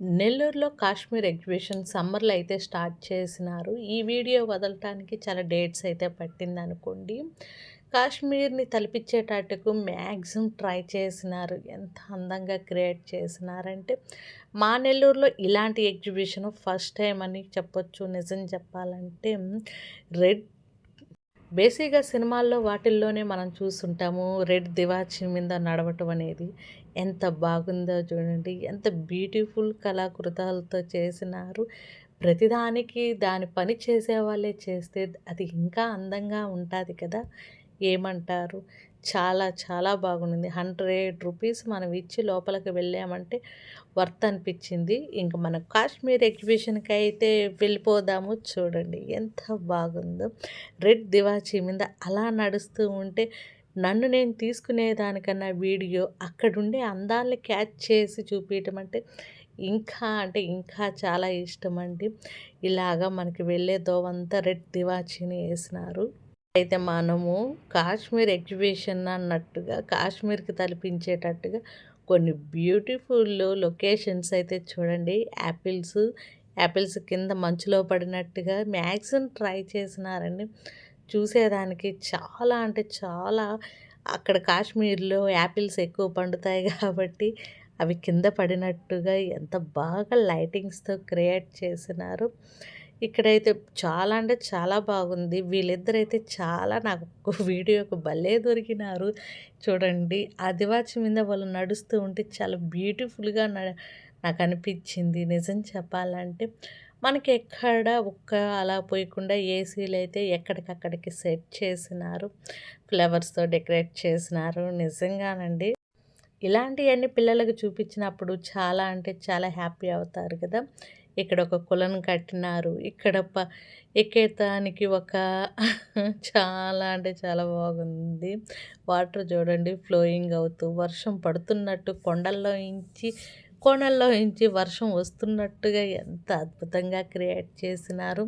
నెల్లూరులో కాశ్మీర్ ఎగ్జిబిషన్ సమ్మర్లో అయితే స్టార్ట్ చేసినారు. ఈ వీడియో వదలటానికి చాలా డేట్స్ అయితే పట్టింది అనుకోండి కాశ్మీర్ని తలపించేటట్టుకు మ్యాక్సిమం ట్రై చేసినారు. ఎంత అందంగా క్రియేట్ చేసినారంటే మా నెల్లూరులో ఇలాంటి ఎగ్జిబిషన్ ఫస్ట్ టైం అని చెప్పొచ్చు. నిజం చెప్పాలంటే రెడ్ బేసిక్గా సినిమాల్లో వాటిల్లోనే మనం చూస్తుంటాము. రెడ్ దివాచి మీద నడవటం అనేది. ఎంత బాగుందో చూడండి. ఎంత బ్యూటిఫుల్ కళాకృతాలతో చేసినారు. ప్రతిదానికి దాని పని చేసే వాళ్ళే చేస్తే అది ఇంకా అందంగా ఉంటుంది కదా. ఏమంటారు? చాలా చాలా బాగుంది. హండ్రెడ్ రూపీస్ మనం ఇచ్చి లోపలికి వెళ్ళామంటే వర్త్ అనిపించింది. ఇంకా మనం కాశ్మీర్ ఎగ్జిబిషన్కి అయితే వెళ్ళిపోదాము చూడండి. ఎంత బాగుందో. రెడ్ దివాచీ మీద అలా నడుస్తూ ఉంటే నన్ను నేను తీసుకునేదానికన్నా వీడియో అక్కడుండే అందాల్ని క్యాచ్ చేసి చూపించడం అంటే ఇంకా అంటే ఇంకా చాలా ఇష్టం అండి ఇలాగా మనకి వెళ్ళే దోవంతా రెడ్ దివాచీని వేసినారు. అయితే మనము కాశ్మీర్ ఎగ్జిబిషన్ అన్నట్టుగా కాశ్మీర్కి తలపించేటట్టుగా కొన్ని బ్యూటిఫుల్ లొకేషన్స్ అయితే చూడండి. యాపిల్స్ యాపిల్స్ కింద మంచులో పడినట్టుగా మ్యాక్సిమం ట్రై చేసినారండి. చూసేదానికి చాలా అంటే చాలా అక్కడ కాశ్మీర్లో యాపిల్స్ ఎక్కువ పండుతాయి కాబట్టి అవి కింద పడినట్టుగా ఎంత బాగా లైటింగ్స్తో క్రియేట్ చేసినారు. ఇక్కడైతే చాలా అంటే చాలా బాగుంది. వీళ్ళిద్దరైతే చాలా నాకు వీడియోకి భలే దొరికినారు. చూడండి ఆదివాచి మీద వాళ్ళు నడుస్తూ ఉంటే చాలా బ్యూటిఫుల్గా నాకు అనిపించింది నిజం చెప్పాలంటే మనకి ఎక్కడ ఒక్క అలా పోయకుండా ఏసీలు అయితే ఎక్కడికక్కడికి సెట్ చేసినారు. ఫ్లవర్స్తో డెకరేట్ చేసినారు. నిజంగానండి. ఇలాంటివన్నీ పిల్లలకు చూపించినప్పుడు చాలా అంటే చాలా హ్యాపీ అవుతారు కదా. ఇక్కడ ఒక కులను కట్టినారు. ఇక్కడ ప ఎక్కేతానికి ఒక చాలా అంటే చాలా బాగుంది. వాటర్ చూడండి ఫ్లోయింగ్ అవుతూ వర్షం పడుతున్నట్టు కొండల్లో ఇంచి ముక్కోణంలో నుంచి వర్షం వస్తున్నట్టుగా ఎంత అద్భుతంగా క్రియేట్ చేసినారు.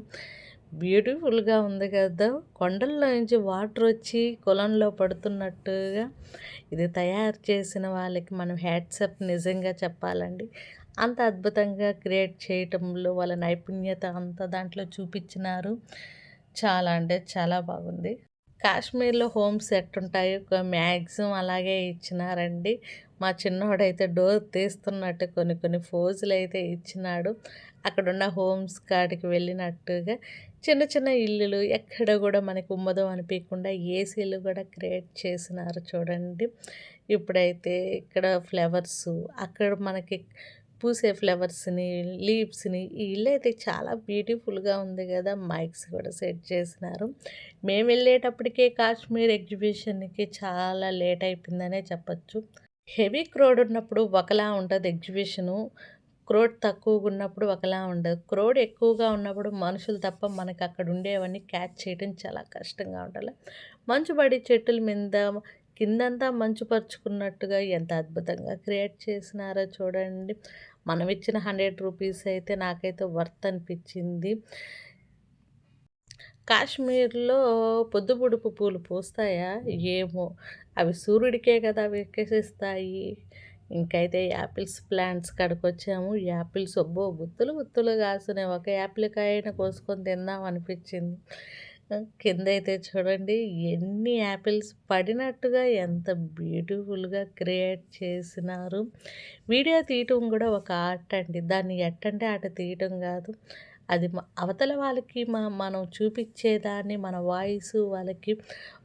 బ్యూటిఫుల్గా ఉంది కదా. కొండల్లో నుంచి వాటర్ వచ్చి కులంలో పడుతున్నట్టుగా ఇది తయారు చేసిన వాళ్ళకి మనం హ్యాట్సప్ నిజంగా చెప్పాలండి. అంత అద్భుతంగా క్రియేట్ చేయటంలో వాళ్ళ నైపుణ్యత అంతా దాంట్లో చూపించినారు. చాలా అంటే చాలా బాగుంది. కాశ్మీర్లో హోమ్స్ ఎట్టుంటాయో ఒక మ్యాక్సిమం అలాగే ఇచ్చినారండి. మా చిన్నోడైతే డోర్ తీస్తున్నట్టు కొన్ని కొన్ని ఫోజులు అయితే ఇచ్చినాడు. అక్కడున్న హోమ్స్ కాడికి వెళ్ళినట్టుగా చిన్న చిన్న ఇల్లులు ఎక్కడ కూడా మనకు ఉమ్మదం అనిపించకుండా ఏసీలు కూడా క్రియేట్ చేసినారు చూడండి. ఇప్పుడైతే ఇక్కడ ఫ్లవర్స్ అక్కడ మనకి పూసే ఫ్లవర్స్ని లీవ్స్ని ఈ ఇల్లు అయితే చాలా బ్యూటిఫుల్గా ఉంది కదా! మైక్స్ కూడా సెట్ చేసినారు. మేము వెళ్ళేటప్పటికే కాశ్మీర్ ఎగ్జిబిషన్కి చాలా లేట్ అయిపోయిందనే చెప్పచ్చు. హెవీ క్రౌడ్ ఉన్నప్పుడు ఒకలా ఉంటుంది ఎగ్జిబిషను. క్రోడ్ తక్కువగా ఉన్నప్పుడు ఒకలా ఉండదు. క్రోడ్ ఎక్కువగా ఉన్నప్పుడు మనుషులు తప్ప మనకు అక్కడ ఉండేవన్నీ క్యాచ్ చేయడం చాలా కష్టంగా ఉండాలి. మంచు పడి చెట్టుల మీద కిందంతా మంచు పరుచుకున్నట్టుగా ఎంత అద్భుతంగా క్రియేట్ చేసినారో చూడండి. మనం ఇచ్చిన హండ్రెడ్ రూపీస్ అయితే నాకైతే వర్త్ అనిపించింది. కాశ్మీర్లో పొద్దుపుడుపు పూలు పూస్తాయా? ఏమో. అవి సూర్యుడికే కదా వికసిస్తాయి ఇంకైతే యాపిల్స్ ప్లాంట్స్ కాడికి వచ్చాము యాపిల్స్ ఒబ్బో గుత్తులు గుత్తులు కాసునే ఒక యాపిల్కాయన కోసుకొని తిందాం అనిపించింది. కింద అయితే చూడండి ఎన్ని యాపిల్స్ పడినట్టుగా ఎంత బ్యూటిఫుల్గా క్రియేట్ చేసినారు. వీడియో తీయటం కూడా ఒక ఆర్ట్ అండి. దాన్ని ఎట్టంటే అట తీయటం కాదు. అది అవతల వాళ్ళకి మా మనం చూపించేదాన్ని మన వాయిస్ వాళ్ళకి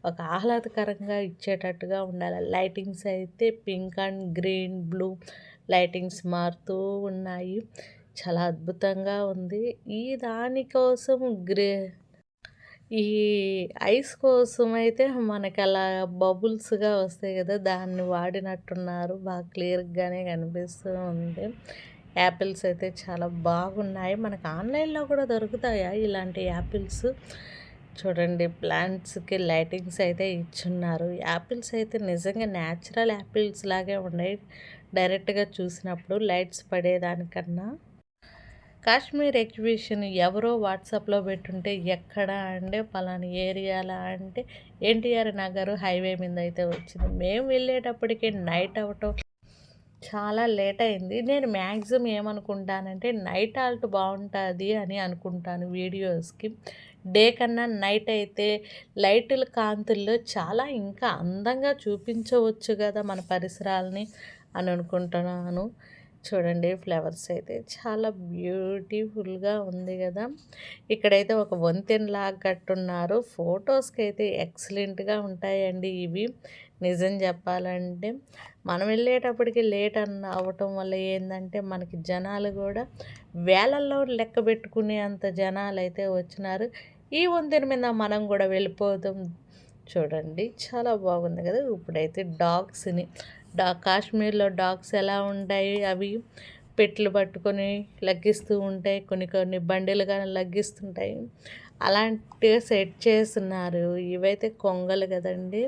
ఒక ఆహ్లాదకరంగా ఇచ్చేటట్టుగా ఉండాలి. లైటింగ్స్ అయితే pink and green blue lightings మారుతూ ఉన్నాయి. చాలా అద్భుతంగా ఉంది. ఈ దానికోసం గ్రే ఈ ఐస్ కోసం అయితే మనకి అలా బబుల్స్గా వస్తాయి కదా దాన్ని వాడినట్టున్నారు. బాగా క్లియర్గానే కనిపిస్తూ ఉంది. యాపిల్స్ అయితే చాలా బాగున్నాయి. మనకు ఆన్లైన్లో కూడా దొరుకుతాయా ఇలాంటి యాపిల్స్? చూడండి ప్లాంట్స్కి లైటింగ్స్ అయితే ఇచ్చున్నారు. యాపిల్స్ అయితే నిజంగా న్యాచురల్ యాపిల్స్ లాగే ఉన్నాయి. డైరెక్ట్గా చూసినప్పుడు లైట్స్ పడేదానికన్నా. కాశ్మీర్ ఎగ్జిబిషన్ ఎవరో వాట్సాప్లో పెట్టుంటే ఎక్కడ అంటే పలానా ఏరియాలా అంటే ఎన్టీఆర్ నగర్ హైవే మీద అయితే వచ్చింది మేము వెళ్ళేటప్పటికే నైట్ అవటం చాలా లేట్ అయింది. నేను మ్యాక్సిమం ఏమనుకుంటానంటే నైట్ ఆల్ట్ బాగుంటుంది అని అనుకుంటాను వీడియోస్‌కి. డే కన్నా నైట్ అయితే లైటుల కాంతుల్లో చాలా ఇంకా అందంగా చూపించవచ్చు కదా మన పరిసరాలని అని అనుకుంటున్నాను. చూడండి ఫ్లవర్స్ అయితే చాలా బ్యూటిఫుల్‌గా ఉంది కదా ఇక్కడైతే ఒక వంతెనలాగా కట్టున్నారు. ఫొటోస్కి అయితే ఎక్సలెంట్‌గా ఉంటాయండి ఇవి. నిజం చెప్పాలంటే మనం వెళ్ళేటప్పటికి లేట్ అన్న అవ్వటం వల్ల ఏంటంటే మనకి జనాలు కూడా వేలల్లో లెక్క పెట్టుకునే అంత జనాలు అయితే వచ్చినారు ఈ వంతెన మీద మనం కూడా వెళ్ళిపోదాం చూడండి చాలా బాగుంది కదా ఇప్పుడైతే డాగ్స్ని డా కాశ్మీర్లో డాగ్స్ ఎలా ఉంటాయి అవి పెట్లు పట్టుకొని లగ్గిస్తూ ఉంటాయి కొన్ని కొన్ని బండిలుగా లగ్గిస్తుంటాయి. అలాంటివి సెట్ చేస్తున్నారు. ఇవైతే కొంగలు కదండి.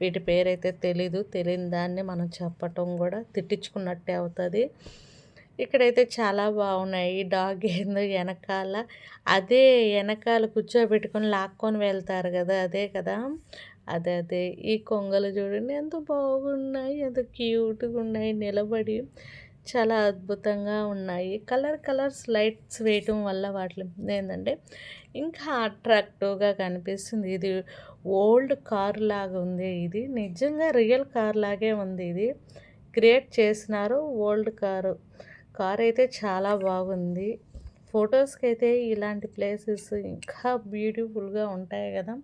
వీటి పేరైతే తెలీదు. తెలియని దాన్ని మనం చెప్పటం కూడా తిట్టించుకున్నట్టే అవుతుంది. ఇక్కడైతే చాలా బాగున్నాయి. డాగ్ ఏందో వెనకాల. అదే వెనకాల కూర్చోబెట్టుకొని లాక్కొని వెళ్తారు కదా అదే కదా. అదే అదే. ఈ కొంగలు చూడండి ఎంత బాగున్నాయి ఎంత క్యూట్గా ఉన్నాయి నిలబడి చాలా అద్భుతంగా ఉన్నాయి. కలర్ కలర్స్ లైట్స్ వేయటం వల్ల వాటి ఏంటంటే ఇంకా అట్రాక్టివ్గా కనిపిస్తుంది. ఇది ఓల్డ్ కార్ లాగా ఉంది ఇది. నిజంగా రియల్ కార్ లాగే ఉంది ఇది. క్రియేట్ చేసినారు ఓల్డ్ కారు. కార్ అయితే చాలా బాగుంది. ఫొటోస్కి అయితే ఇలాంటి ప్లేసెస్ ఇంకా బ్యూటిఫుల్గా ఉంటాయి కదా.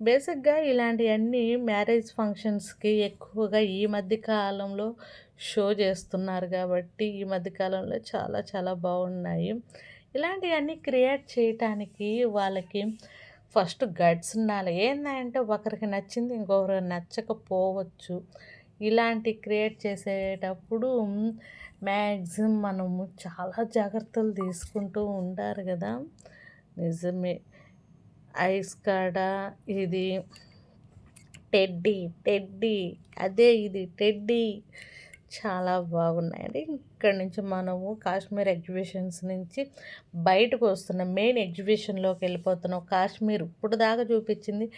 బేసిక్గా ఇలాంటివన్నీ మ్యారేజ్ ఫంక్షన్స్కి ఎక్కువగా ఈ మధ్య కాలంలో షో చేస్తున్నారు కాబట్టి ఈ మధ్య కాలంలో చాలా చాలా బాగున్నాయి. ఇలాంటివన్నీ క్రియేట్ చేయటానికి వాళ్ళకి ఫస్ట్ గడ్స్ ఉండాలి. ఏంటంటే ఒకరికి నచ్చింది ఇంకొకరికి నచ్చకపోవచ్చు. ఇలాంటి క్రియేట్ చేసేటప్పుడు మ్యాక్సిమం మనము చాలా జాగ్రత్తలు తీసుకుంటూ ఉంటారు కదా. నిజమే. ఐస్ కాడ ఇది టెడ్డీ టెడ్డీ అదే ఇది టెడ్డీ. చాలా బాగున్నాయండి. ఇక్కడ నుంచి మనము కాశ్మీర్ ఎగ్జిబిషన్స్ నుంచి బయటకు వస్తున్నాం మెయిన్ ఎగ్జిబిషన్లోకి వెళ్ళిపోతున్నాం. కాశ్మీర్ ఇప్పుడు దాకా చూపించింది.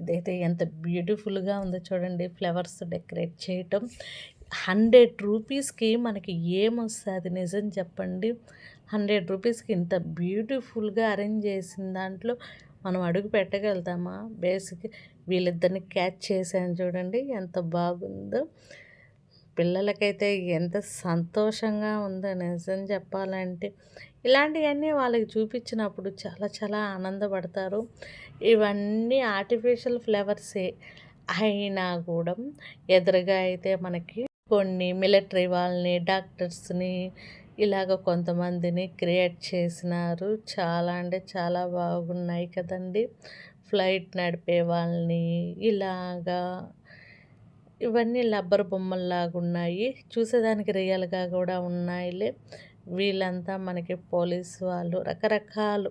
ఇదైతే ఎంత బ్యూటిఫుల్గా ఉందో చూడండి. ఫ్లవర్స్ డెకరేట్ చేయటం. హండ్రెడ్ రూపీస్కి మనకి ఏమొస్తుంది నిజం చెప్పండి. హండ్రెడ్ రూపీస్కి ఇంత బ్యూటిఫుల్గా అరేంజ్ చేసిన దాంట్లో మనం అడుగు పెట్టగలుగుతామా? బేసిక్ వీళ్ళిద్దరిని క్యాచ్ చేశాను చూడండి ఎంత బాగుందో. పిల్లలకైతే ఎంత సంతోషంగా ఉందో నిజం చెప్పాలంటే. ఇలాంటివన్నీ వాళ్ళకి చూపించినప్పుడు చాలా చాలా ఆనందపడతారు. ఇవన్నీ ఆర్టిఫిషియల్ ఫ్లేవర్సే అయినా కూడా ఎదురుగా అయితే మనకి కొన్ని మిలిటరీ వాళ్ళని డాక్టర్స్ని ఇలాగ కొంతమందిని క్రియేట్ చేసినారు. చాలా అంటే చాలా బాగున్నాయి కదండి. ఫ్లైట్ నడిపే వాళ్ళని ఇలాగా ఇవన్నీ లబ్బర్ బొమ్మల్లాగా ఉన్నాయి చూసేదానికి రియల్గా కూడా ఉన్నాయిలే. వీళ్ళంతా మనకి పోలీస్ వాళ్ళు రకరకాలు.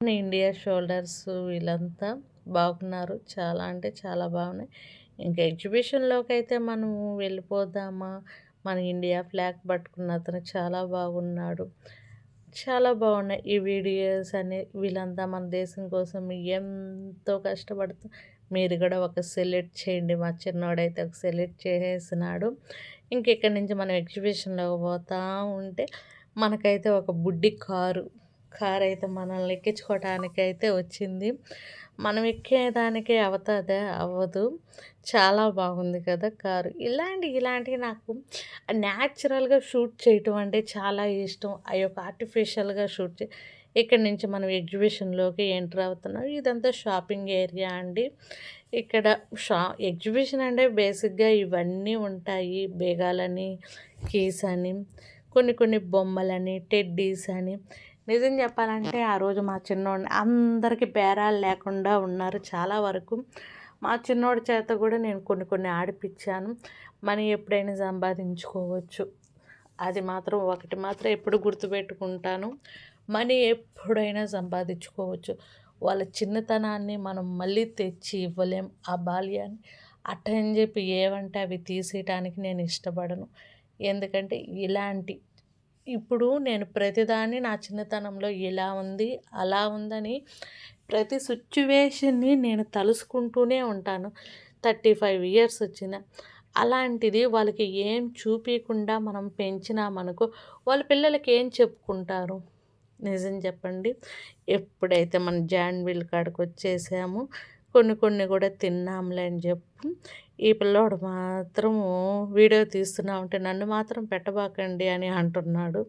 ఇండియా షోల్డర్స్ వీళ్ళంతా బాగున్నారు. చాలా అంటే చాలా బాగున్నాయి. ఇంకా ఎగ్జిబిషన్లోకి అయితే మనము వెళ్ళిపోదామా? మన ఇండియా ఫ్లాగ్ పట్టుకున్న అతను చాలా బాగున్నాడు. చాలా బాగున్నాయి ఈ వీడియోస్ అనే వీళ్ళంతా మన దేశం కోసం ఎంతో కష్టపడుతూ మీరు కూడా ఒక సెలెక్ట్ చేయండి. మా చిన్నోడైతే ఒక సెలెక్ట్ చేసేసినాడు. ఇంకెక్కడి నుంచి మనం ఎగ్జిబిషన్లో పోతూ ఉంటే మనకైతే ఒక బుడ్డి కారు. కారు అయితే మనల్ని ఎక్కించుకోవటానికైతే వచ్చింది. మనం ఎక్కేదానికే అవుతుందా అవ్వదు. చాలా బాగుంది కదా కారు. ఇలాంటి ఇలాంటివి నాకు న్యాచురల్గా షూట్ చేయటం అంటే చాలా ఇష్టం. ఆ యొక్క ఆర్టిఫిషియల్గా షూట్ చే ఇక్కడ నుంచి మనం ఎగ్జిబిషన్లోకి ఎంటర్ అవుతున్నాం. ఇదంతా షాపింగ్ ఏరియా అండి. ఇక్కడ షా ఎగ్జిబిషన్ అంటే బేసిక్గా ఇవన్నీ ఉంటాయి. బేగాలని కీస్ అని కొన్ని కొన్ని బొమ్మలని టెడ్డీస్ అని. నిజం చెప్పాలంటే ఆ రోజు మా చిన్నోడిని అందరికీ బేరాలు లేకుండా ఉన్నారు చాలా వరకు. మా చిన్నోడి చేత కూడా నేను కొన్ని కొన్ని ఆడిపించాను మనీ ఎప్పుడైనా సంపాదించుకోవచ్చు. అది మాత్రం ఒకటి మాత్రం ఎప్పుడు గుర్తుపెట్టుకుంటాను. మనీ ఎప్పుడైనా సంపాదించుకోవచ్చు. వాళ్ళ చిన్నతనాన్ని మనం మళ్ళీ తెచ్చి ఇవ్వలేం. ఆ బాల్యాన్ని అట్టని చెప్పి ఏవంటే అవి తీసేయటానికి నేను ఇష్టపడను. ఎందుకంటే ఇలాంటి ఇప్పుడు నేను ప్రతిదాన్ని నా చిన్నతనంలో ఇలా ఉంది అలా ఉందని ప్రతి సిచ్యువేషన్ని నేను తలుసుకుంటూనే ఉంటాను. థర్టీ ఫైవ్ ఇయర్స్ వచ్చిన అలాంటిది వాళ్ళకి ఏం చూపించకుండా మనం పెంచినామనుకో వాళ్ళ పిల్లలకి ఏం చెప్పుకుంటారు? నిజం చెప్పండి. ఎప్పుడైతే మన జాన్విల్ కాడికి వచ్చేసామో కొన్ని కొన్ని కూడా తిన్నాంలే అని చెప్పు. ఈ పిల్లోడు మాత్రం వీడియో తీస్తున్నా ఉంటే నన్ను మాత్రం పెట్టబాకండి అని అంటున్నాడు.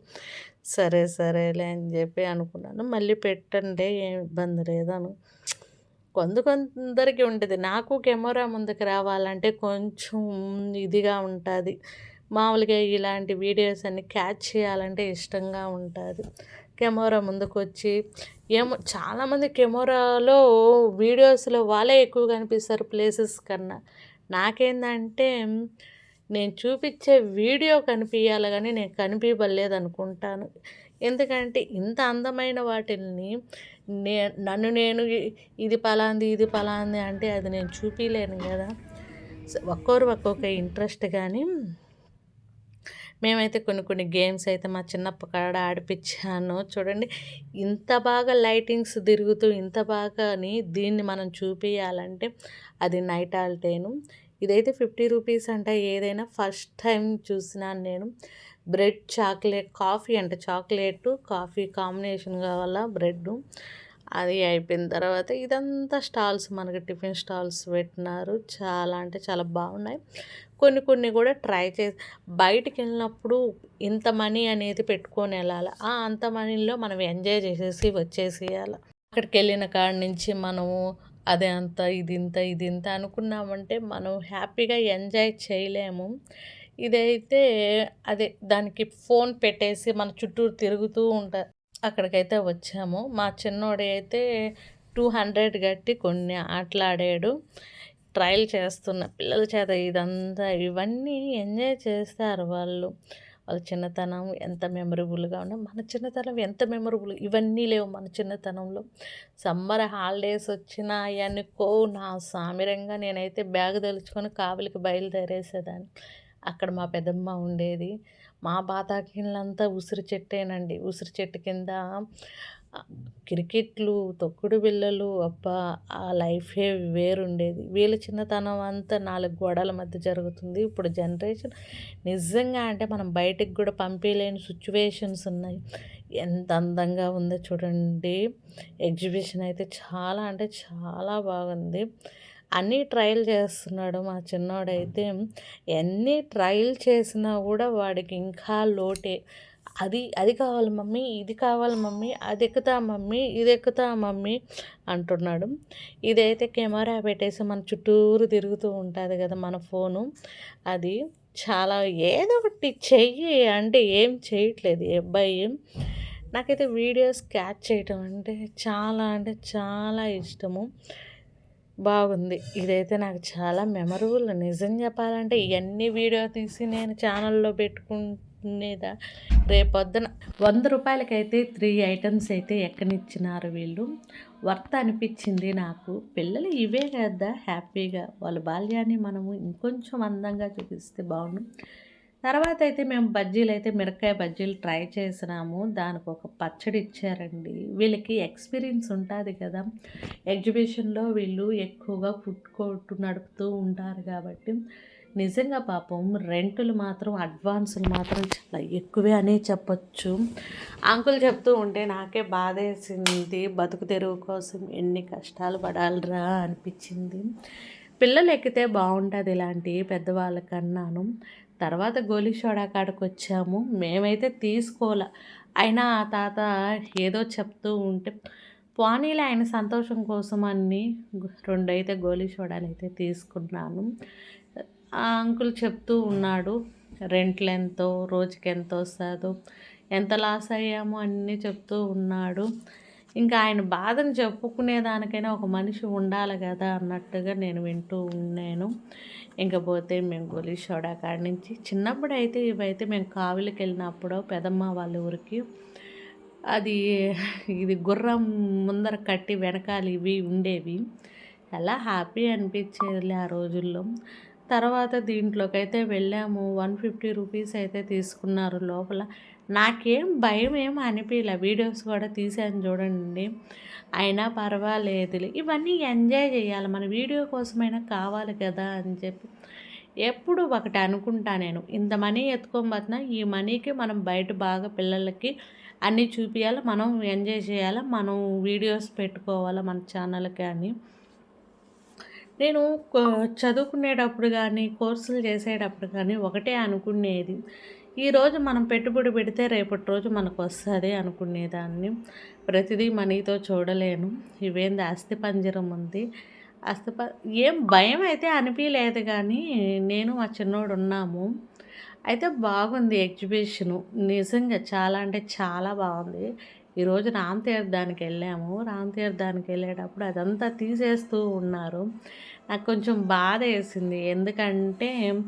సరే సరేలే అని చెప్పి అనుకున్నాను. మళ్ళీ పెట్టండి ఏం ఇబ్బంది లేదను. కొంత కొందరికి ఉంటుంది. నాకు కెమెరా ముందుకు రావాలంటే కొంచెం ఇదిగా ఉంటుంది. మామూలుగా ఇలాంటి వీడియోస్ అన్ని క్యాచ్ చేయాలంటే ఇష్టంగా ఉంటుంది. కెమెరా ముందుకు వచ్చి ఏమో చాలామంది కెమెరాలో వీడియోస్లో వాళ్ళే ఎక్కువ కనిపిస్తారు ప్లేసెస్ కన్నా. నాకేందంటే నేను చూపించే వీడియో కనిపించాలి కానీ నేను కనిపించలేదు అనుకుంటాను ఎందుకంటే ఇంత అందమైన వాటిని నే నన్ను నేను ఇది పలాంది ఇది పలాంది అంటే అది నేను చూపించలేను కదా. ఒక్కొరు ఒక్కొక్క ఇంట్రెస్ట్ కానీ మేమైతే కొన్ని కొన్ని గేమ్స్ అయితే మా చిన్నప్ప కాడ ఆడిపించాను చూడండి ఇంత బాగా లైటింగ్స్ తిరుగుతూ ఇంత బాగాని దీన్ని మనం చూపించాలంటే అది నైట్ ఆల్టేను. ఇదైతే ఫిఫ్టీ రూపీస్ అంటే. ఏదైనా ఫస్ట్ టైం చూసినాను నేను. బ్రెడ్ చాక్లెట్ కాఫీ అంటే చాక్లెట్ కాఫీ కాంబినేషన్ కావాల బ్రెడ్ అది అయిపోయిన తర్వాత ఇదంతా స్టాల్స్ మనకి టిఫిన్ స్టాల్స్ పెట్టినారు. చాలా అంటే చాలా బాగున్నాయి. కొన్ని కొన్ని కూడా ట్రై చేసి బయటికి వెళ్ళినప్పుడు ఇంత మనీ అనేది పెట్టుకొని వెళ్ళాలి? ఆ అంత మనీలో మనం ఎంజాయ్ చేసేసి వచ్చేసేయాలి? అక్కడికి వెళ్ళిన కాడ నుంచి మనము అదే అంత ఇది ఇంత ఇది ఇంత అనుకున్నామంటే మనం హ్యాపీగా ఎంజాయ్ చేయలేము. ఇదైతే అదే దానికి ఫోన్ పెట్టేసి మన చుట్టూరు తిరుగుతూ ఉంటారు అక్కడికైతే వచ్చాము. మా చిన్నోడి అయితే టూ హండ్రెడ్ కట్టి కొన్ని ఆటలాడాడు. ట్రయల్ చేస్తున్న పిల్లల చేత ఇదంతా ఇవన్నీ ఎంజాయ్ చేస్తారు వాళ్ళు. వాళ్ళ చిన్నతనం ఎంత మెమరబుల్గా ఉన్నా మన చిన్నతనం ఎంత మెమరబుల్ ఇవన్నీ లేవు మన చిన్నతనంలో. సమ్మర్ హాలిడేస్ వచ్చినాయి అనుకో నా సామిరంగా నేనైతే బ్యాగ్ తలుచుకొని కావలికి బయలుదేరేసేదాన్ని. అక్కడ మా పెద్దమ్మ ఉండేది. మా బాతాకిళ్ళంతా ఉసిరి చెట్టేనండి. ఉసిరి చెట్టు కింద క్రికెట్లు తొక్కుడు బిళ్ళలు అబ్బా! ఆ లైఫే వేరుండేది. వీళ్ళ చిన్నతనం అంతా నాలుగు గోడల మధ్య జరుగుతుంది. ఇప్పుడు జనరేషన్ నిజంగా అంటే మనం బయటకు కూడా పంపించలేని సిచ్యువేషన్స్ ఉన్నాయి. ఎంత అందంగా ఉందో చూడండి. ఎగ్జిబిషన్ అయితే చాలా అంటే చాలా బాగుంది. అన్నీ ట్రయల్ చేస్తున్నాడు మా చిన్నోడైతే. ఎన్ని ట్రయల్ చేసినా కూడా వాడికి ఇంకా లోటే. అది అది కావాలి మమ్మీ ఇది కావాలి మమ్మీ అది ఎక్కుతా మమ్మీ ఇది ఎక్కుతా మమ్మీ అంటున్నాడు. ఇదైతే కెమెరా పెట్టేసి మన చుట్టూరు తిరుగుతూ ఉంటుంది కదా మన ఫోను. అది చాలా ఏదో ఒకటి చెయ్యి అంటే ఏం చేయట్లేదు అబ్బాయి. నాకైతే వీడియోస్ క్యాచ్ చేయటం అంటే చాలా అంటే చాలా ఇష్టము. బాగుంది. ఇదైతే నాకు చాలా మెమరబుల్. నిజం చెప్పాలంటే ఇవన్నీ వీడియో తీసి నేను ఛానల్లో లేదా రేపొద్దున. వంద రూపాయలకైతే త్రీ ఐటమ్స్ అయితే ఎక్కనిచ్చినారు వీళ్ళు? వర్త్ అనిపించింది నాకు. పిల్లలు ఇవే కదా హ్యాపీగా. వాళ్ళ బాల్యాన్ని మనము ఇంకొంచెం అందంగా చూపిస్తే బాగుండు. తర్వాత అయితే మేము బజ్జీలు అయితే మిరకాయ బజ్జీలు ట్రై చేసినాము. దానికి ఒక పచ్చడి ఇచ్చారండి. వీళ్ళకి ఎక్స్పీరియన్స్ ఉంటుంది కదా. ఎగ్జిబిషన్లో వీళ్ళు ఎక్కువగా ఫుడ్ కోర్టు నడుపుతూ ఉంటారు కాబట్టి నిజంగా పాపం రెంటులు మాత్రం అడ్వాన్సులు మాత్రం చాలా ఎక్కువే అనే చెప్పచ్చు. అంకుల్ చెప్తూ ఉంటే నాకే బాధేసింది. బతుకు తెరువు కోసం ఎన్ని కష్టాలు పడాలిరా అనిపించింది. పిల్లలు ఎక్కితే బాగుంటుంది ఇలాంటి పెద్దవాళ్ళకన్నాను. తర్వాత గోలీ సోడా కాడికి వచ్చాము. మేమైతే తీసుకోలే. అయినా ఆ తాత ఏదో చెప్తూ ఉంటే పోనీలే ఆయన సంతోషం కోసం అన్ని రెండైతే గోలీ సోడాలు అయితే తీసుకున్నాను. ఆ అంకుల్ చెప్తూ ఉన్నాడు రెంట్లు ఎంతో రోజుకి ఎంత వస్తుందో ఎంత లాస్ అయ్యామో అన్నీ చెప్తూ ఉన్నాడు. ఇంకా ఆయన బాధను చెప్పుకునేదానికైనా ఒక మనిషి ఉండాలి కదా అన్నట్టుగా నేను వింటూ ఉన్నాను. ఇంకా పోతే మేము గోలీ కాడ నుంచి చిన్నప్పుడు అయితే ఇవైతే మేము కావిలికి వెళ్ళినప్పుడు పెదమ్మ వాళ్ళ ఊరికి అది ఇది గుర్రం ముందర కట్టి వెనకాల ఇవి ఉండేవి. చాలా హ్యాపీ అనిపించేది ఆ రోజుల్లో. తర్వాత దీంట్లోకి అయితే వెళ్ళాము. వన్ ఫిఫ్టీ రూపీస్ అయితే తీసుకున్నారు లోపల. నాకేం భయం ఏం అనిపించలే వీడియోస్ కూడా తీసాను చూడండి. అయినా పర్వాలేదు. ఇవన్నీ ఎంజాయ్ చేయాలి. మన వీడియో కోసమైనా కావాలి కదా అని చెప్పి. ఎప్పుడు ఒకటి అనుకుంటా నేను. ఇంత మనీ ఎత్తుకోబోతున్నా ఈ మనీకి మనం బయట బాగా పిల్లలకి అన్నీ చూపించాలి మనం ఎంజాయ్ చేయాలి. మనం వీడియోస్ పెట్టుకోవాలి మన ఛానల్కి అని. నేను చదువుకునేటప్పుడు కానీ కోర్సులు చేసేటప్పుడు కానీ ఒకటే అనుకునేది. ఈరోజు మనం పెట్టుబడి పెడితే రేపటి రోజు మనకు వస్తుంది అనుకునేదాన్ని. ప్రతిదీ మనీతో చూడలేను. ఇవేంది ఆస్తి పంజరం ఉంది. అస్థిప ఏం భయం అయితే అనిపించలేదు కానీ నేను మా చిన్నోడు ఉన్నాము. అయితే బాగుంది ఎగ్జిబిషను. నిజంగా చాలా అంటే చాలా బాగుంది. ఈరోజు రామ్ తీర్థానికి వెళ్ళాము. రామ్ తీర్థానికి వెళ్ళేటప్పుడు అదంతా తీసేస్తూ ఉన్నారు. నాకు కొంచెం బాధ వేసింది. ఎందుకంటే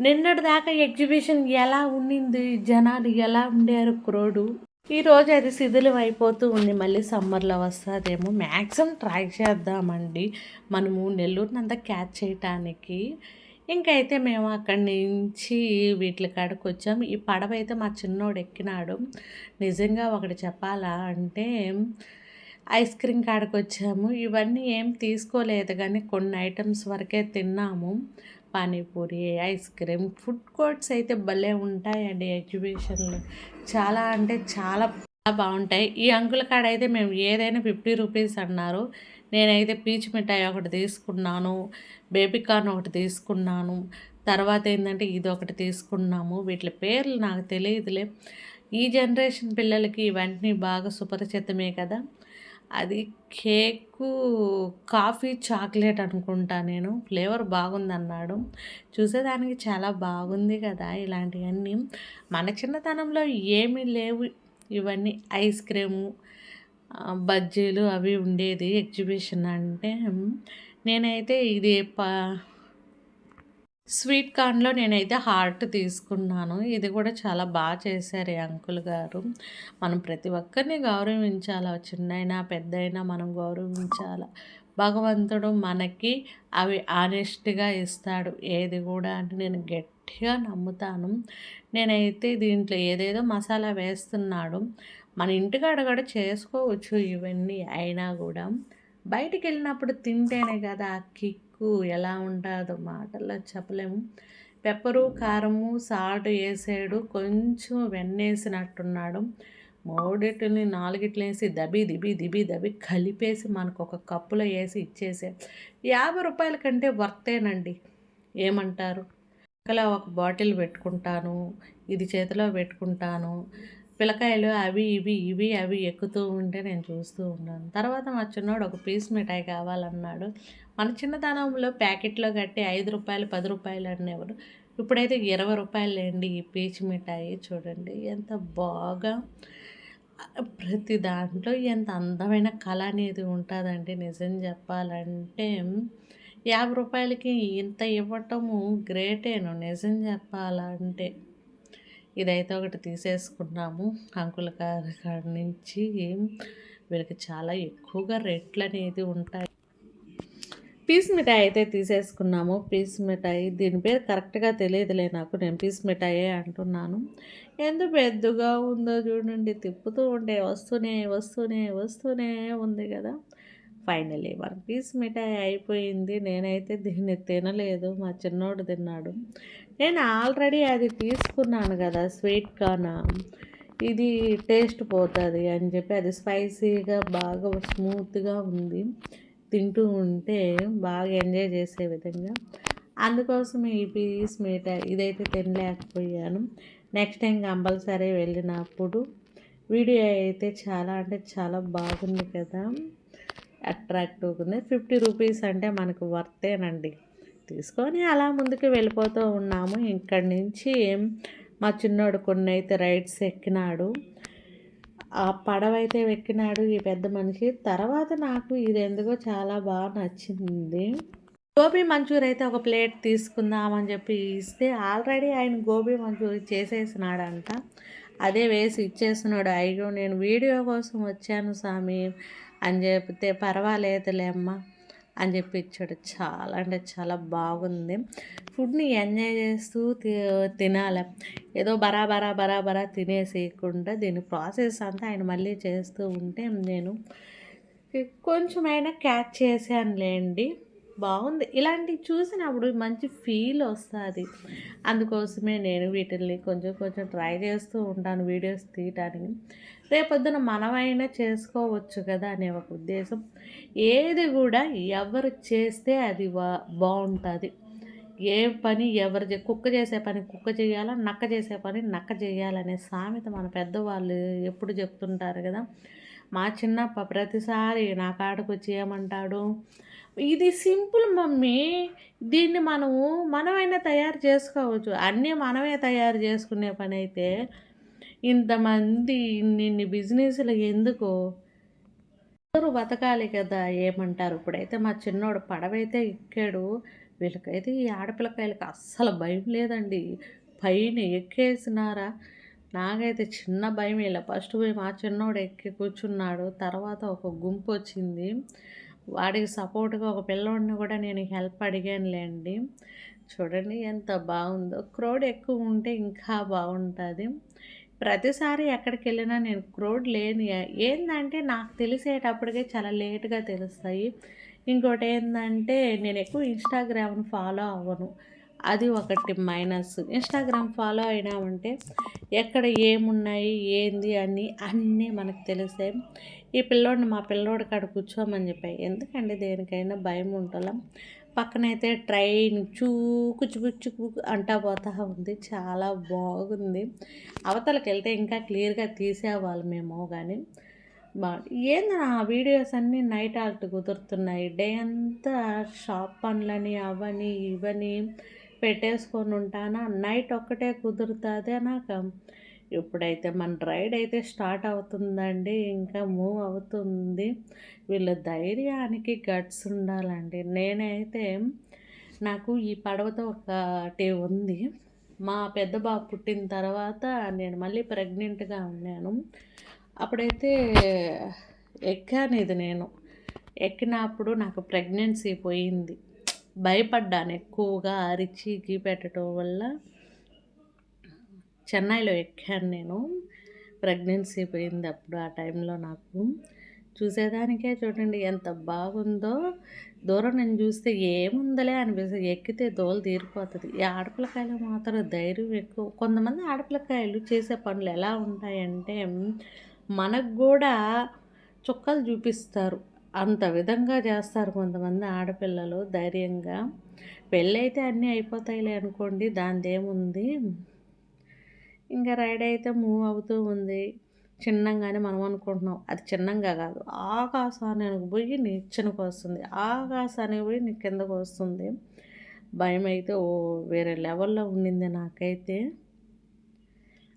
నిన్నటి దాకా ఎగ్జిబిషన్ ఎలా ఉండింది జనాలు ఎలా ఉండారు? క్రోడు. ఈరోజు అది శిథిలం అయిపోతూ ఉంది. మళ్ళీ సమ్మర్లో వస్తుందేమో. మ్యాక్సిమం ట్రై చేద్దామండి. మనము నెల్లూరునంతా క్యాచ్ చేయటానికి. ఇంకైతే మేము అక్కడి నుంచి వీటి కాడికి వచ్చాం ఈ పడవ అయితే మా చిన్నోడు ఎక్కినాడు. నిజంగా ఒకటి చెప్పాలా అంటే ఐస్ క్రీమ్ కాడికి వచ్చాము ఇవన్నీ ఏం తీసుకోలేదు కానీ కొన్ని ఐటమ్స్ వరకే తిన్నాము. Panipuri ice cream food courts అయితే భలే ఉంటాయండి ఎగ్జిబిషన్లో. చాలా అంటే చాలా బాగుంటాయి. ఈ అంకుల కాడ అయితే మేము ఏదైనా ఫిఫ్టీ రూపీస్ అన్నారు. నేనైతే పీచ్ మిఠాయి ఒకటి తీసుకున్నాను బేబీ కార్న్ ఒకటి తీసుకున్నాను. తర్వాత ఏంటంటే ఇది ఒకటి తీసుకున్నాము. వీటి పేర్లు నాకు తెలియదులే. ఈ జనరేషన్ పిల్లలకి ఇవన్నీ బాగా సుపరిచితమే కదా. అది కేకు కాఫీ చాక్లెట్ అనుకుంటా నేను. ఫ్లేవర్ బాగుందన్నాడు. చూసేదానికి చాలా బాగుంది కదా ఇలాంటివన్నీ. మన చిన్నతనంలో ఏమీ లేవు. ఇవన్నీ ఐస్ క్రీము బజ్జీలు అవి ఉండేది ఎగ్జిబిషన్ అంటే. నేనైతే ఇది ప స్వీట్ కార్న్లో నేనైతే హార్ట్ తీసుకున్నాను. ఇది కూడా చాలా బాగా చేశారు ఈ అంకుల్ గారు. మనం ప్రతి ఒక్కరిని గౌరవించాలి? చిన్నైనా పెద్దయినా మనం గౌరవించాలా? భగవంతుడు మనకి అవి ఆనెస్ట్గా ఇస్తాడు. ఏది కూడా అంటే నేను గట్టిగా నమ్ముతాను. నేనైతే దీంట్లో ఏదేదో మసాలా వేస్తున్నాడు. మన ఇంటికాడ కూడా చేసుకోవచ్చు ఇవన్నీ అయినా కూడా. బయటికి వెళ్ళినప్పుడు తింటేనే కదా ఆ కిక్కు ఎలా ఉంటుందో మాటల్లో చెప్పలేము. పెప్పరు కారము సాల్ట్ వేసాడు కొంచెం వెన్నేసినట్టున్నాడు. మూడిటిని నాలుగిట్లు వేసి దబి దిబి దిబి దబి కలిపేసి మనకు ఒక కప్పులో వేసి ఇచ్చేసే. యాభై రూపాయల కంటే వర్తేనండి. ఏమంటారు? అలా ఒక బాటిల్ పెట్టుకుంటాను ఇది చేతిలో పెట్టుకుంటాను పిల్లకాయలు అవి ఇవి ఇవి అవి ఎక్కుతూ ఉంటే నేను చూస్తూ ఉన్నాను. తర్వాత మా చిన్నోడు ఒక పీస్ మిఠాయి కావాలన్నాడు. మన చిన్నతనంలో ప్యాకెట్లో కట్టి ఐదు రూపాయలు పది రూపాయలు అనేవారు ఇప్పుడైతే ఇరవై రూపాయలు లేండి ఈ పీచు మిఠాయి చూడండి. ఎంత బాగా ప్రతి దాంట్లో ఎంత అందమైన కళ అనేది ఉంటుందండి నిజం చెప్పాలంటే. యాభై రూపాయలకి ఇంత ఇవ్వటము గ్రేటేను నిజం చెప్పాలంటే. ఇదైతే ఒకటి తీసేసుకున్నాము. అంకుల గారి కాడి నుంచి వీళ్ళకి చాలా ఎక్కువగా రేట్లు అనేది ఉంటాయి. పీస్ మిఠాయి అయితే తీసేసుకున్నాము. పీస్ మిఠాయి దీని పేరు కరెక్ట్గా తెలియదులే నాకు. నేను పీస్ మిఠాయే అంటున్నాను. ఎంత పెద్దగా ఉందో చూడండి. తిప్పుతూ ఉండే వస్తూనే వస్తూనే వస్తూనే ఉంది కదా. ఫైనలీ వన్ పీస్ మిఠాయి అయిపోయింది. నేనైతే దీన్ని తినలేదు. మా చిన్నోడు తిన్నాడు. నేను ఆల్రెడీ అది తీసుకున్నాను కదా స్వీట్ కార్న్. ఇది టేస్ట్ పోతుంది అని చెప్పి అది స్పైసీగా బాగా స్మూత్గా ఉంది. తింటూ ఉంటే బాగా ఎంజాయ్ చేసే విధంగా. అందుకోసం ఈ పీస్ మిఠాయి ఇదైతే తినలేకపోయాను. నెక్స్ట్ టైం కంపల్సరీ వెళ్ళినప్పుడు. వీడియో అయితే చాలా అంటే చాలా బాగుంది కదా. అట్రాక్టివ్గా ఉంది ఫిఫ్టీ రూపీస్ అంటే మనకు వర్తేనండి. తీసుకొని అలా ముందుకు వెళ్ళిపోతూ ఉన్నాము. ఇక్కడి నుంచి మా చిన్నోడు కొన్ని అయితే రైడ్స్ ఎక్కినాడు. ఆ పడవ అయితే ఎక్కినాడు ఈ పెద్ద మనిషి. తర్వాత నాకు ఇది ఎందుకో చాలా బాగా నచ్చింది. గోబీ మంచూరి అయితే ఒక ప్లేట్ తీసుకుందామని చెప్పి ఇస్తే ఆల్రెడీ ఆయన గోబీ మంచూరి చేసేసినాడంట. అదే వేసి ఇచ్చేస్తున్నాడు. అయ్యో నేను వీడియో కోసం వచ్చాను స్వామి. అని చెప్తే పర్వాలేదులే అమ్మ అని చెప్పి ఇచ్చాడు చాలా అంటే చాలా బాగుంది. ఫుడ్ని ఎంజాయ్ చేస్తూ తినాలి. ఏదో బరా బరా బరా బరా తినేసేయకుండా దీని ప్రాసెస్ అంతా ఆయన మళ్ళీ చేస్తూ ఉంటే నేను కొంచెమైనా క్యాచ్ చేశానులేండి. బాగుంది. ఇలాంటివి చూసినప్పుడు మంచి ఫీల్ వస్తుంది. అందుకోసమే నేను వీటిల్ని కొంచెం కొంచెం ట్రై చేస్తూ ఉంటాను వీడియోస్ తీయటానికి. రేపొద్దున మనమైనా చేసుకోవచ్చు కదా అనే ఒక ఉద్దేశం. ఏది కూడా ఎవరు చేస్తే అది బాగుంటుంది. ఏ పని ఎవరు చే కుక్క చేసే పని కుక్క చేయాలా నక్క చేసే పని నక్క చేయాలనే సామెత మన పెద్దవాళ్ళు ఎప్పుడు చెప్తుంటారు కదా. మా చిన్నప్ప ప్రతిసారి నా కాడకు వచ్చి ఏమంటాడు? ఇది సింపుల్ మమ్మీ. దీన్ని మనము మనమైనా తయారు చేసుకోవచ్చు. అన్నీ మనమే తయారు చేసుకునే పని అయితే ఇంతమంది ఇన్ని బిజినెస్లు ఎందుకు? అందరూ బతకాలి కదా ఏమంటారు? ఇప్పుడైతే మా చిన్నోడు పడవైతే ఎక్కాడు. వీళ్ళకైతే ఈ ఆడపిల్లకాయలకి అస్సలు భయం లేదండి. పైన ఎక్కేసినారా? నాకైతే చిన్న భయం ఇలా ఫస్ట్ పోయి మా చిన్నోడు ఎక్కి కూర్చున్నాడు. తర్వాత ఒక గుంపు వచ్చింది. వాడికి సపోర్ట్గా ఒక పిల్లోడిని కూడా నేను హెల్ప్ అడిగానులేండి. చూడండి ఎంత బాగుందో. క్రౌడ్ ఎక్కువ ఉంటే ఇంకా బాగుంటుంది. ప్రతిసారి ఎక్కడికి వెళ్ళినా నేను క్రౌడ్ లేని ఏంటంటే నాకు తెలిసేటప్పటికే చాలా లేట్గా తెలుస్తాయి. ఇంకోటి ఏంటంటే నేను ఎక్కువ ఇన్స్టాగ్రామ్ని ఫాలో అవ్వను. అది ఒకటి మైనస్. ఇన్స్టాగ్రామ్ ఫాలో అయినామంటే ఎక్కడ ఏమున్నాయి ఏంది అని అన్నీ మనకు తెలుస్తాయి. ఈ పిల్లోడిని మా పిల్లోడి కాడ కూర్చోమని చెప్పాయి. ఎందుకండి దేనికైనా భయం ఉంటుందా పక్కనైతే ట్రైన్ చూకు చుకు అంటా పోతా ఉంది. చాలా బాగుంది. అవతలకి వెళ్తే ఇంకా క్లియర్గా తీసేవాళ్ళు మేము కానీ బా ఏంది నా వీడియోస్ అన్నీ నైట్ ఆల్ట్ కుదురుతున్నాయి. డే అంతా షాప్ పనులని అవని ఇవని పెట్టేసుకొని ఉంటానా? నైట్ ఒక్కటే కుదురుతుంది నాకు ఇప్పుడైతే మన రైడ్ అయితే స్టార్ట్ అవుతుందండి ఇంకా మూవ్ అవుతుంది. వీళ్ళ ధైర్యానికి గట్స్ ఉండాలండి. నేనైతే నాకు ఈ పడవతో ఒకటి ఉంది. మా పెద్ద బాబు పుట్టిన తర్వాత నేను మళ్ళీ ప్రెగ్నెంట్గా ఉన్నాను. అప్పుడైతే ఎక్కాను ఇది నేను. ఎక్కినప్పుడు నాకు ప్రెగ్నెన్సీ పోయింది. భయపడ్డాను ఎక్కువగా అరిచి గీ పెట్టడం వల్ల. చెన్నైలో ఎక్కాను నేను. ప్రెగ్నెన్సీ పోయింది అప్పుడు ఆ టైంలో నాకు. చూసేదానికే చూడండి ఎంత బాగుందో. దూరం నేను చూస్తే ఏముందలే అనిపిస్తుంది. ఎక్కితే దోలు తీరిపోతుంది. ఈ ఆడపిల్లకాయలు మాత్రం ధైర్యం ఎక్కువ. కొంతమంది ఆడపిల్లకాయలు చేసే పనులు ఎలా ఉంటాయంటే మనకు కూడా చుక్కలు చూపిస్తారు. అంత విధంగా చేస్తారు కొంతమంది ఆడపిల్లలు ధైర్యంగా. పెళ్ళైతే అన్నీ అయిపోతాయిలే అనుకోండి దానిదేముంది ఇంకా రైడ్ అయితే మూవ్ అవుతూ ఉంది. చిన్నంగానే మనం అనుకుంటున్నాం. అది చిన్నంగా కాదు. ఆకాశానికి పోయి నిచ్చెనకు వస్తుంది. ఆకాశానికి పోయి నీ కిందకు వస్తుంది. భయం అయితే ఓ వేరే లెవెల్లో ఉండింది నాకైతే.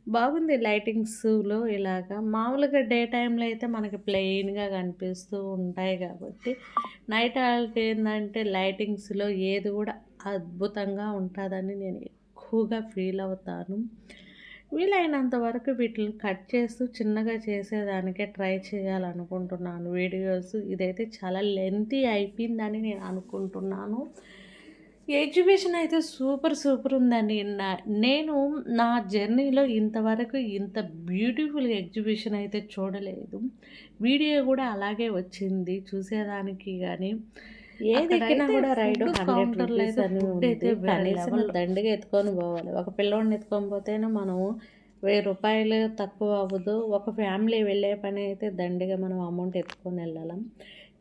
బాగుంది లైటింగ్స్లో ఇలాగా. మామూలుగా డే టైంలో అయితే మనకి ప్లెయిన్గా కనిపిస్తూ ఉంటాయి కాబట్టి నైట్ వాళ్ళకి ఏంటంటే లైటింగ్స్లో ఏది కూడా అద్భుతంగా ఉంటుందని నేను ఎక్కువగా ఫీల్ అవుతాను. వీలైనంత వరకు వీటిని కట్ చేస్తూ చిన్నగా చేసేదానికే ట్రై చేయాలనుకుంటున్నాను. వీడియోస్ ఇదైతే చాలా లెంతీ అయిపోయిందని నేను అనుకుంటున్నాను. ఎగ్జిబిషన్ అయితే సూపర్ సూపర్ ఉందండి. నా నేను నా జర్నీలో ఇంతవరకు ఇంత బ్యూటిఫుల్ ఎగ్జిబిషన్ అయితే చూడలేదు. వీడియో కూడా అలాగే వచ్చింది. చూసేదానికి కానీ ఏదెక్కినా కూడా రైడ్ అయితే దండిగా ఎత్తుకొని పోవాలి. ఒక పిల్లోడిని ఎత్తుకొని పోతేనే మనము వెయ్యి రూపాయలు తక్కువ అవ్వదు. ఒక ఫ్యామిలీ వెళ్ళే పని అయితే దండిగా మనం అమౌంట్ ఎత్తుకొని వెళ్ళాం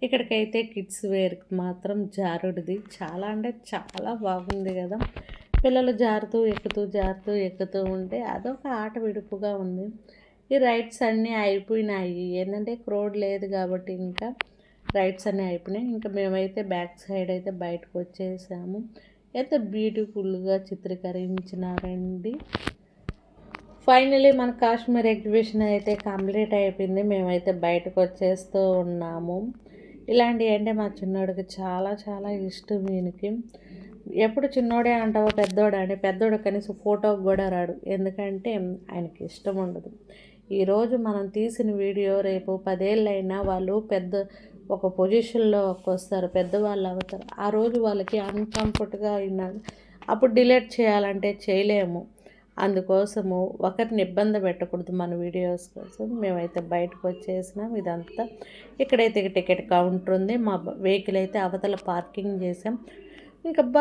ఇక్కడికైతే కిడ్స్ వేర్కి మాత్రం జారుడిది. చాలా అంటే చాలా బాగుంది కదా. పిల్లలు జారుతూ ఎక్కుతూ జారుతూ ఎక్కుతూ ఉంటే అదొక ఆట విడుపుగా ఉంది. ఈ రైడ్స్ అన్నీ అయిపోయినాయి. ఏంటంటే క్రోడ్ లేదు కాబట్టి ఇంకా రైడ్స్ అన్నీ అయిపోయినాయి. ఇంకా మేమైతే బ్యాక్ సైడ్ అయితే బయటకు వచ్చేసాము. ఎంత బ్యూటిఫుల్గా చిత్రీకరించినారండి. ఫైనలీ మన కాశ్మీర్ ఎగ్జిబిషన్ అయితే కంప్లీట్ అయిపోయింది. మేమైతే బయటకు వచ్చేస్తూ ఉన్నాము. ఇలాంటివి అంటే మా చిన్నోడికి చాలా చాలా ఇష్టం వీనికి ఎప్పుడు చిన్నోడే అంటావో పెద్దోడు అంటే పెద్దోడు కనీసం ఫోటోకి కూడా రాడు. ఎందుకంటే ఆయనకి ఇష్టం ఉండదు. ఈరోజు మనం తీసిన వీడియో రేపు పదేళ్ళైనా వాళ్ళు పెద్ద ఒక పొజిషన్లోకి వస్తారు పెద్దవాళ్ళు అవుతారు. ఆ రోజు వాళ్ళకి అన్కంఫర్ట్గా అయినా అప్పుడు డిలీట్ చేయాలంటే చేయలేము. అందుకోసము ఒకరిని ఇబ్బంది పెట్టకూడదు మన వీడియోస్ కోసం. మేమైతే బయటకు వచ్చేసినాం ఇదంతా. ఇక్కడైతే టికెట్ కౌంటర్ ఉంది మా వెహికల్ అయితే అవతల పార్కింగ్ చేసాం. ఇంకా బా